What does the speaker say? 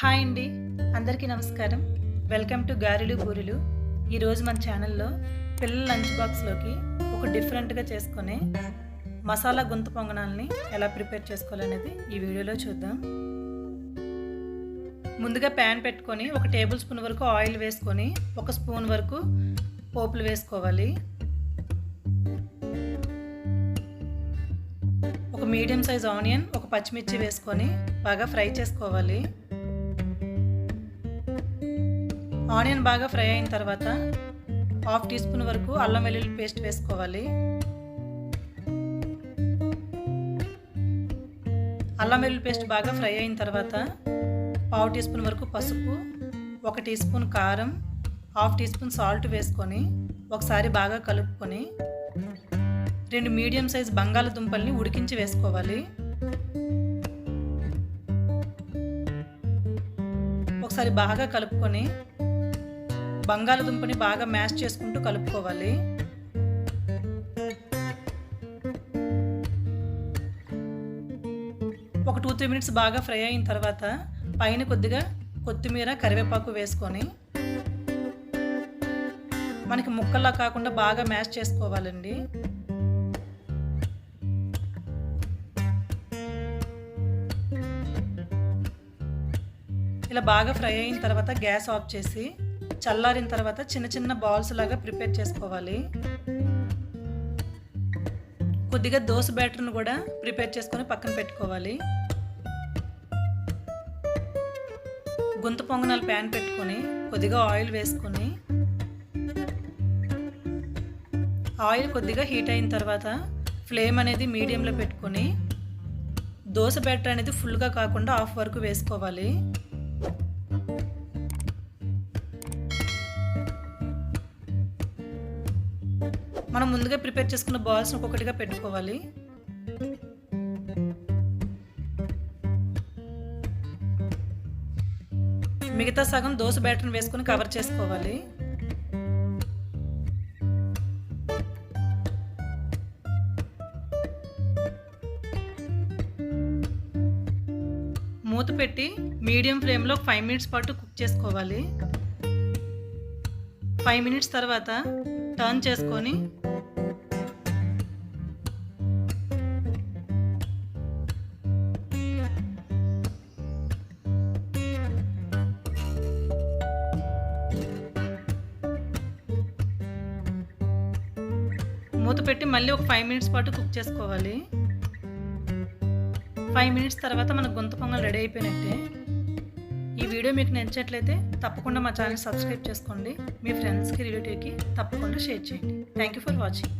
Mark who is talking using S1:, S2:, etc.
S1: Hi అండి. అందరికీ నమస్కారం. వెల్కమ్ టు గారెలు బూరెలు. ఈరోజు మన ఛానల్లో పిల్లల లంచ్ బాక్స్లోకి ఒక డిఫరెంట్గా చేసుకునే మసాలా గుంత పొంగనాలని ఎలా ప్రిపేర్ చేసుకోవాలనేది ఈ వీడియోలో చూద్దాం. ముందుగా ప్యాన్ పెట్టుకొని ఒక టేబుల్ స్పూన్ వరకు ఆయిల్ వేసుకొని ఒక స్పూన్ వరకు పోపులు వేసుకోవాలి. ఒక మీడియం సైజ్ ఆనియన్ ఒక పచ్చిమిర్చి వేసుకొని బాగా ఫ్రై చేసుకోవాలి. ఆనియన్ బాగా ఫ్రై అయిన తర్వాత హాఫ్ టీ స్పూన్ వరకు అల్లం వెల్లుల్లి పేస్ట్ వేసుకోవాలి. అల్లం వెల్లుల్లి పేస్ట్ బాగా ఫ్రై అయిన తర్వాత పావు టీ స్పూన్ వరకు పసుపు ఒక టీ స్పూన్ కారం హాఫ్ టీ స్పూన్ సాల్ట్ వేసుకొని ఒకసారి బాగా కలుపుకొని రెండు మీడియం సైజ్ బంగాళదుంపల్ని ఉడికించి వేసుకోవాలి. ఒకసారి బాగా కలుపుకొని బంగాళదుంపని బాగా మ్యాష్ చేసుకుంటూ కలుపుకోవాలి. ఒక టూ త్రీ మినిట్స్ బాగా ఫ్రై అయిన తర్వాత పైన కొద్దిగా కొత్తిమీర కరివేపాకు వేసుకొని మనకి ముక్కల్లా కాకుండా బాగా మ్యాష్ చేసుకోవాలండి. ఇలా బాగా ఫ్రై అయిన తర్వాత గ్యాస్ ఆఫ్ చేసి చల్లారిన తర్వాత చిన్న చిన్న బాల్స్ లాగా ప్రిపేర్ చేసుకోవాలి. కొద్దిగా దోశ బ్యాటర్ను కూడా ప్రిపేర్ చేసుకొని పక్కన పెట్టుకోవాలి. గుంత పొంగనాలు ప్యాన్ పెట్టుకొని కొద్దిగా ఆయిల్ వేసుకొని ఆయిల్ కొద్దిగా హీట్ అయిన తర్వాత ఫ్లేమ్ అనేది మీడియంలో పెట్టుకొని దోశ బ్యాటర్ అనేది ఫుల్గా కాకుండా హాఫ్ వరకు వేసుకోవాలి. మనం ముందుగా ప్రిపేర్ చేసుకున్న బాల్స్ ఒక్కొక్కటిగా పెట్టుకోవాలి. మిగతా సగం దోశ బ్యాటర్ని వేసుకొని కవర్ చేసుకోవాలి. మూత పెట్టి మీడియం ఫ్లేమ్లో ఫైవ్ మినిట్స్ పాటు కుక్ చేసుకోవాలి. ఫైవ్ మినిట్స్ తర్వాత టర్న్ చేసుకొని మూత పెట్టి మళ్ళీ ఒక ఫైవ్ మినిట్స్ పాటు కుక్ చేసుకోవాలి. ఫైవ్ మినిట్స్ తర్వాత మన గొంతు పొంగల్ రెడీ అయిపోయినట్టే. ఈ వీడియో మీకు నచ్చినట్లయితే తప్పకుండా మా ఛానల్ సబ్స్క్రైబ్ చేసుకోండి. మీ ఫ్రెండ్స్కి రిలేటివ్కి తప్పకుండా షేర్ చేయండి. Thank you for watching